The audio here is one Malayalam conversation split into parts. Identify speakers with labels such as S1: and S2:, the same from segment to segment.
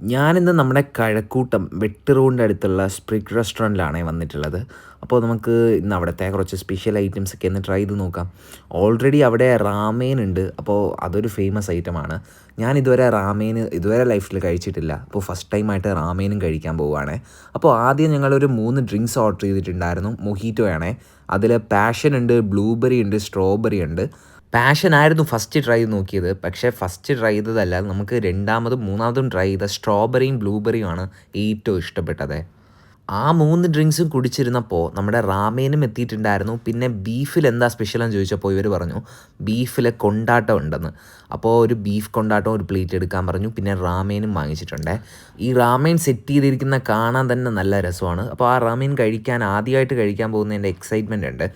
S1: ഞാനിന്ന് നമ്മുടെ കഴക്കൂട്ടം വെട്ട് റോഡിന്റെ അടുത്തുള്ള സ്പ്രിഗ് റെസ്റ്റോറന്റിലാണ് വന്നിട്ടുള്ളത്. അപ്പോൾ നമുക്ക് ഇന്ന് അവിടുത്തെ കുറച്ച് സ്പെഷ്യൽ ഐറ്റംസ് ഒക്കെ ഒന്ന് ട്രൈ ചെയ്ത് നോക്കാം. ഓൾറെഡി അവിടെ റാമേൻ ഉണ്ട്. അപ്പോൾ അതൊരു ഫേമസ് ഐറ്റമാണ് ഞാൻ ഇതുവരെ റാമേന് ഇതുവരെ ലൈഫിൽ കഴിച്ചിട്ടില്ല. അപ്പോൾ ഫസ്റ്റ് ടൈമായിട്ട് റാമേനും കഴിക്കാൻ പോവുകയാണ്. അപ്പോൾ ആദ്യം ഞങ്ങളൊരു മൂന്ന് ഡ്രിങ്ക്സ് ഓർഡർ ചെയ്തിട്ടുണ്ടായിരുന്നു. മൊഹീറ്റോ ആണേ. അതിൽ പാഷൻ ഉണ്ട് ബ്ലൂബെറി ഉണ്ട് സ്ട്രോബെറി ഉണ്ട്. പാഷൻ ആയിരുന്നു ഫസ്റ്റ് ട്രൈ നോക്കിയത്. പക്ഷേ ഫസ്റ്റ് ട്രൈ ചെയ്തതല്ല. നമുക്ക് രണ്ടാമതും മൂന്നാമതും ട്രൈ ചെയ്ത സ്ട്രോബെറിയും ബ്ലൂബെറിയുമാണ് ഏറ്റവും ഇഷ്ടപ്പെട്ടത്. ആ മൂന്ന് ഡ്രിങ്ക്സും കുടിച്ചിരുന്നപ്പോൾ നമ്മുടെ റാമേനും എത്തിയിട്ടുണ്ടായിരുന്നു. പിന്നെ ബീഫിൽ എന്താ സ്പെഷ്യൽ എന്ന് ചോദിച്ചപ്പോൾ ഇവർ പറഞ്ഞു ബീഫിലെ കൊണ്ടാട്ടം ഉണ്ടെന്ന്. അപ്പോൾ ഒരു ബീഫ് കൊണ്ടാട്ടം ഒരു പ്ലേറ്റ് എടുക്കാൻ പറഞ്ഞു. പിന്നെ റാമേനും വാങ്ങിച്ചിട്ടുണ്ട്. ഈ റാമേൻ സെറ്റ് ചെയ്തിരിക്കുന്ന കാണാൻ തന്നെ നല്ല രസമാണ്. അപ്പോൾ ആ റാമേൻ കഴിക്കാൻ ആദ്യമായിട്ട് കഴിക്കാൻ പോകുന്നതിന്റെ എക്സൈറ്റ്മെന്റ് ഉണ്ട്.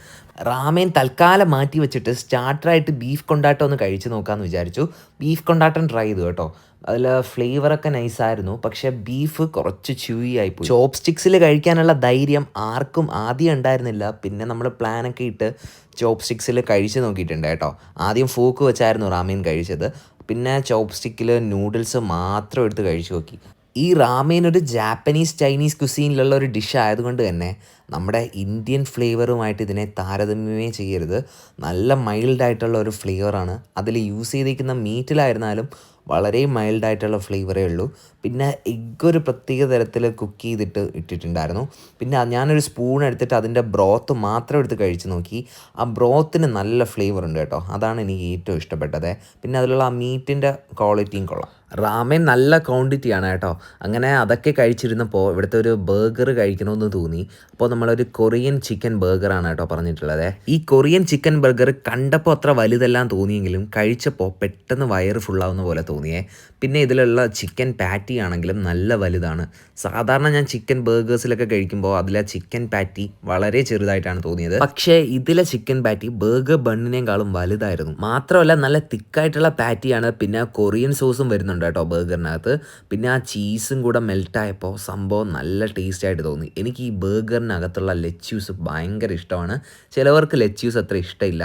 S1: റാമേൻ തൽക്കാലം മാറ്റി വെച്ചിട്ട് സ്റ്റാർട്ടറായിട്ട് ബീഫ് കൊണ്ടാട്ടം ഒന്ന് കഴിച്ച് നോക്കാമെന്ന് വിചാരിച്ചു. ബീഫ് കൊണ്ടാട്ടം ട്രൈ ചെയ്തു കേട്ടോ. അതിൽ ഫ്ലേവറൊക്കെ നൈസായിരുന്നു. പക്ഷെ ബീഫ് കുറച്ച് ച്യൂയി ആയിപ്പോയി. ചോപ്പ് സ്റ്റിക്സിൽ കഴിക്കാനുള്ള ധൈര്യം ആർക്കും ആദ്യം ഉണ്ടായിരുന്നില്ല. പിന്നെ നമ്മൾ പ്ലാനൊക്കെ ഇട്ട് ചോപ്പ് സ്റ്റിക്സിൽ കഴിച്ച് നോക്കിയിട്ടുണ്ട് കേട്ടോ. ആദ്യം ഫോക്ക് വെച്ചായിരുന്നു റാമീൻ കഴിച്ചത്. പിന്നെ ചോപ്പ് സ്റ്റിക്കിൽ നൂഡിൽസ് മാത്രം എടുത്ത് കഴിച്ചു നോക്കി. ഈ റാമേൻ ഒരു ജാപ്പനീസ് ചൈനീസ് കുസീനിലുള്ള ഒരു ഡിഷ് ആയതുകൊണ്ട് തന്നെ നമ്മുടെ ഇന്ത്യൻ ഫ്ലേവറുമായിട്ട് ഇതിനെ താരതമ്യമേ ചെയ്യരുത്. നല്ല മൈൽഡായിട്ടുള്ള ഒരു ഫ്ലേവറാണ് അതിൽ യൂസ് ചെയ്തിരിക്കുന്ന മീറ്റിലായിരുന്നാലും വളരെ മൈൽഡായിട്ടുള്ള ഫ്ലേവറേ ഉള്ളൂ. പിന്നെ എഗ്ഗ് ഒരു പ്രത്യേക തരത്തിൽ കുക്ക് ചെയ്തിട്ട് ഇട്ടിട്ടുണ്ടായിരുന്നു. പിന്നെ ഞാനൊരു സ്പൂൺ എടുത്തിട്ട് അതിന്റെ ബ്രോത്ത് മാത്രം എടുത്ത് കഴിച്ച് നോക്കി. ആ ബ്രോത്തിന് നല്ല ഫ്ലേവർ ഉണ്ട് കേട്ടോ. അതാണ് എനിക്ക് ഏറ്റവും ഇഷ്ടപ്പെട്ടത്. പിന്നെ അതിലുള്ള ആ മീറ്റിന്റെ ക്വാളിറ്റിയും കൊള്ളാം. റാമേൻ നല്ല ക്വാണ്ടിറ്റിയാണ് കേട്ടോ. അങ്ങനെ അതൊക്കെ കഴിച്ചിരുന്നപ്പോൾ ഇവിടുത്തെ ഒരു ബർഗർ കഴിക്കണമെന്ന് തോന്നി. അപ്പോൾ നമ്മളൊരു കൊറിയൻ ചിക്കൻ ബർഗറാണ് കേട്ടോ പറഞ്ഞിട്ടുള്ളത്. ഈ കൊറിയൻ ചിക്കൻ ബർഗർ കണ്ടപ്പോൾ അത്ര വലുതെല്ലാം തോന്നിയെങ്കിലും കഴിച്ചപ്പോൾ പെട്ടെന്ന് വയറ് ഫുള്ളാവുന്ന പോലെ തോന്നിയേ. പിന്നെ ഇതിലുള്ള ചിക്കൻ പാറ്റി ആണെങ്കിലും നല്ല വലുതാണ്. സാധാരണ ഞാൻ ചിക്കൻ ബേഗേഴ്സിലൊക്കെ കഴിക്കുമ്പോൾ അതിലെ ചിക്കൻ പാറ്റി വളരെ ചെറുതായിട്ടാണ് തോന്നിയത്. പക്ഷേ ഇതിലെ ചിക്കൻ പാറ്റി ബേഗർ ബണ്ണിനേക്കാളും വലുതായിരുന്നു. മാത്രമല്ല നല്ല തിക്കായിട്ടുള്ള പാറ്റിയാണ് പിന്നെ കൊറിയൻ സോസും വരുന്നുണ്ട് കേട്ടോ ബേഗറിനകത്ത് പിന്നെ ആ ചീസും കൂടെ മെൽട്ടായപ്പോൾ സംഭവം നല്ല ടേസ്റ്റ് ആയിട്ട് തോന്നി. എനിക്ക് ഈ ബേഗറിനകത്തുള്ള ലെച്യൂസ് ഭയങ്കര ഇഷ്ടമാണ്. ചിലവർക്ക് ലെച്യൂസ് അത്ര ഇഷ്ടമില്ല.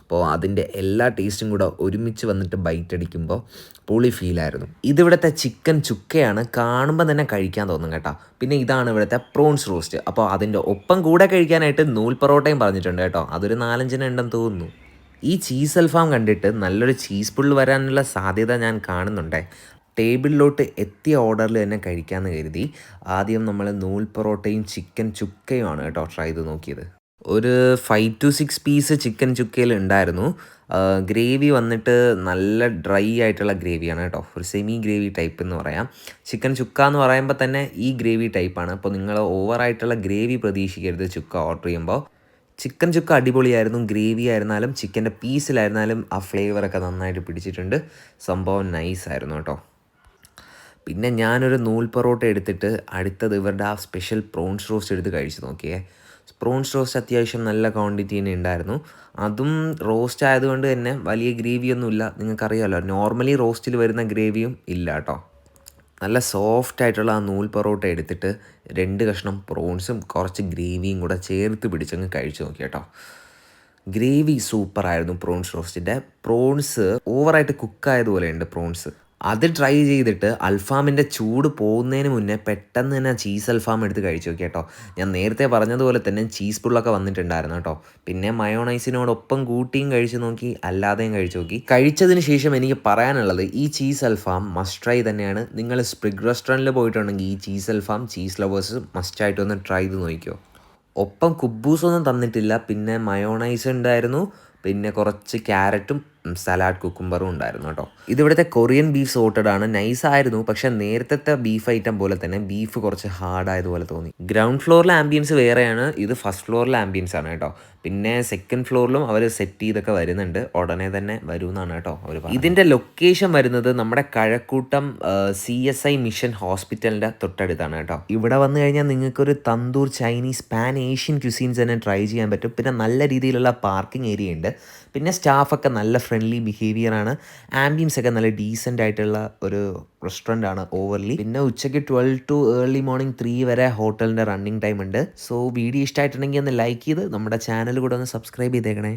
S1: അപ്പോൾ അതിന്റെ എല്ലാ ടേസ്റ്റും കൂടെ ഒരുമിച്ച് വന്നിട്ട് ബൈറ്റ് അടിക്കുമ്പോൾ പൊളി ഫീലായിരുന്നു ഇതിവിടുത്തെ ചിക്കൻ ചുക്കയാണ് കാണുമ്പോൾ തന്നെ കഴിക്കാൻ തോന്നും കേട്ടോ. പിന്നെ ഇതാണ് ഇവിടുത്തെ പ്രോൺസ് റോസ്റ്റ് അപ്പോൾ അതിന്റെ ഒപ്പം കൂടെ കഴിക്കാനായിട്ട് നൂൽ പൊറോട്ടയും പറഞ്ഞിട്ടുണ്ട് കേട്ടോ. അതൊരു നാലഞ്ചിന് ഉണ്ടെന്ന് തോന്നുന്നു. ഈ ചീസ് അൽഫാം കണ്ടിട്ട് നല്ലൊരു ചീസ് പുള്ള് വരാനുള്ള സാധ്യത ഞാൻ കാണുന്നുണ്ടേ. ടേബിളിലോട്ട് എത്തിയ ഓർഡറിൽ തന്നെ കഴിക്കാമെന്ന് കരുതി. ആദ്യം നമ്മൾ നൂൽ പൊറോട്ടയും ചിക്കൻ ചുക്കയുമാണ് കേട്ടോ ട്രൈ ചെയ്ത് നോക്കിയത്. ഒരു five two six piece chicken ചുക്കയിൽ ഉണ്ടായിരുന്നു. ഗ്രേവി വന്നിട്ട് നല്ല ഡ്രൈ ആയിട്ടുള്ള ഗ്രേവിയാണ് കേട്ടോ. ഒരു സെമി ഗ്രേവി ടൈപ്പ് എന്ന് പറയാം. ചിക്കൻ ചുക്ക എന്ന് പറയുമ്പോൾ തന്നെ ഈ ഗ്രേവി ടൈപ്പാണ് അപ്പോൾ നിങ്ങൾ ഓവറായിട്ടുള്ള ഗ്രേവി പ്രതീക്ഷിക്കരുത് ചുക്ക ഓർഡർ ചെയ്യുമ്പോൾ ചിക്കൻ ചുക്ക അടിപൊളിയായിരുന്നു ഗ്രേവി ആയിരുന്നാലും ചിക്കന്റെ പീസിലായിരുന്നാലും ആ ഫ്ലേവറൊക്കെ നന്നായിട്ട് പിടിച്ചിട്ടുണ്ട്. സംഭവം നൈസായിരുന്നു കേട്ടോ. പിന്നെ ഞാനൊരു നൂൽ പൊറോട്ട എടുത്തിട്ട് അടുത്തത് ഇവരുടെ ആ സ്പെഷ്യൽ പ്രോൺസ് റോസ്റ്റ് എടുത്ത് കഴിച്ചു നോക്കിയേ. പ്രോൺസ് റോസ്റ്റ് അത്യാവശ്യം നല്ല ക്വാണ്ടിറ്റി തന്നെ ഉണ്ടായിരുന്നു അതും റോസ്റ്റ് ആയതുകൊണ്ട് തന്നെ വലിയ ഗ്രേവിയൊന്നുമില്ല നിങ്ങൾക്കറിയാമല്ലോ നോർമലി റോസ്റ്റിൽ വരുന്ന ഗ്രേവിയും ഇല്ല കേട്ടോ നല്ല സോഫ്റ്റ് ആയിട്ടുള്ള ആ നൂൽ പൊറോട്ട എടുത്തിട്ട് രണ്ട് കഷ്ണം പ്രോൺസും കുറച്ച് ഗ്രേവിയും കൂടെ ചേർത്ത് പിടിച്ചങ്ങ് കഴിച്ചു നോക്കി കേട്ടോ ഗ്രേവി സൂപ്പറായിരുന്നു പ്രോൺസ് റോസ്റ്റിന്റെ പ്രോൺസ് ഓവറായിട്ട് കുക്കായതുപോലെയുണ്ട് പ്രോൺസ് അത് ട്രൈ ചെയ്തിട്ട് അൽഫാമിന്റെ ചൂട് പോകുന്നതിന് മുന്നേ പെട്ടെന്ന് തന്നെ ചീസ് അൽഫാം എടുത്ത് കഴിച്ചു നോക്കി കേട്ടോ. ഞാൻ നേരത്തെ പറഞ്ഞതുപോലെ തന്നെ ചീസ് പുള്ളൊക്കെ വന്നിട്ടുണ്ടായിരുന്നു കേട്ടോ. പിന്നെ മയോണൈസിനോടൊപ്പം കൂട്ടിയും കഴിച്ചു നോക്കി അല്ലാതെയും കഴിച്ചു നോക്കി. കഴിച്ചതിന് ശേഷം എനിക്ക് പറയാനുള്ളത് ഈ ചീസ് അൽഫാം മസ്റ്റ് ട്രൈ തന്നെയാണ്. നിങ്ങൾ സ്പ്രിഗ് റെസ്റ്റോറന്റിൽ പോയിട്ടുണ്ടെങ്കിൽ ഈ ചീസ് അൽഫാം ചീസ് ലവേഴ്സ് മസ്റ്റായിട്ട് ഒന്ന് ട്രൈ ചെയ്ത് നോക്കിയോ ഒപ്പം കുബൂസൊന്നും തന്നിട്ടില്ല. പിന്നെ മയോണൈസ് ഉണ്ടായിരുന്നു. പിന്നെ കുറച്ച് ക്യാരറ്റും സലാഡ് കുക്കുംബറും ഉണ്ടായിരുന്നു കേട്ടോ. ഇതിവിടുത്തെ കൊറിയൻ ബീഫ് സോട്ടഡ് ആണ്. നൈസ് ആയിരുന്നു. പക്ഷെ നേരത്തെ ബീഫ് ഐറ്റം പോലെ തന്നെ ബീഫ് കുറച്ച് ഹാർഡ് ആയതുപോലെ തോന്നി. ഗ്രൗണ്ട് ഫ്ലോറിലെ ആംബിയൻസ് വേറെയാണ്. ഇത് ഫസ്റ്റ് ഫ്ലോറിലെ ആംബിയൻസ് ആണ് കേട്ടോ. പിന്നെ സെക്കൻഡ് ഫ്ലോറിലും അവർ സെറ്റ് ചെയ്തൊക്കെ വരുന്നുണ്ട്. ഉടനെ തന്നെ വരുമെന്നാണ് കേട്ടോ അവർ ഇതിന്റെ ലൊക്കേഷൻ വരുന്നത് നമ്മുടെ Kazhakoottam C S I mission ഹോസ്പിറ്റലിന്റെ തൊട്ടടുത്താണ് കേട്ടോ. ഇവിടെ വന്നു കഴിഞ്ഞാൽ നിങ്ങൾക്കൊരു tandoor Chinese pan Asian cuisines തന്നെ ട്രൈ ചെയ്യാൻ പറ്റും. പിന്നെ നല്ല രീതിയിലുള്ള പാർക്കിംഗ് ഏരിയ ഉണ്ട്. പിന്നെ സ്റ്റാഫൊക്കെ നല്ല ഫ്രണ്ട്ലി ബിഹേവിയർ ആണ്. ആംബിയൻസ് ഒക്കെ നല്ല ഡീസന്റ് ആയിട്ടുള്ള ഒരു റെസ്റ്റോറന്റ് ആണ് ഓവർലി പിന്നെ ഉച്ചയ്ക്ക് twelve to early morning three വരെ ഹോട്ടലിന്റെ റണ്ണിങ് ടൈം ഉണ്ട്. സോ വീഡിയോ ഇഷ്ടമായിട്ടുണ്ടെങ്കിൽ ഒന്ന് ലൈക്ക് ചെയ്ത് നമ്മുടെ ചാനൽ കൂടെ ഒന്ന് സബ്സ്ക്രൈബ് ചെയ്തേക്കണേ.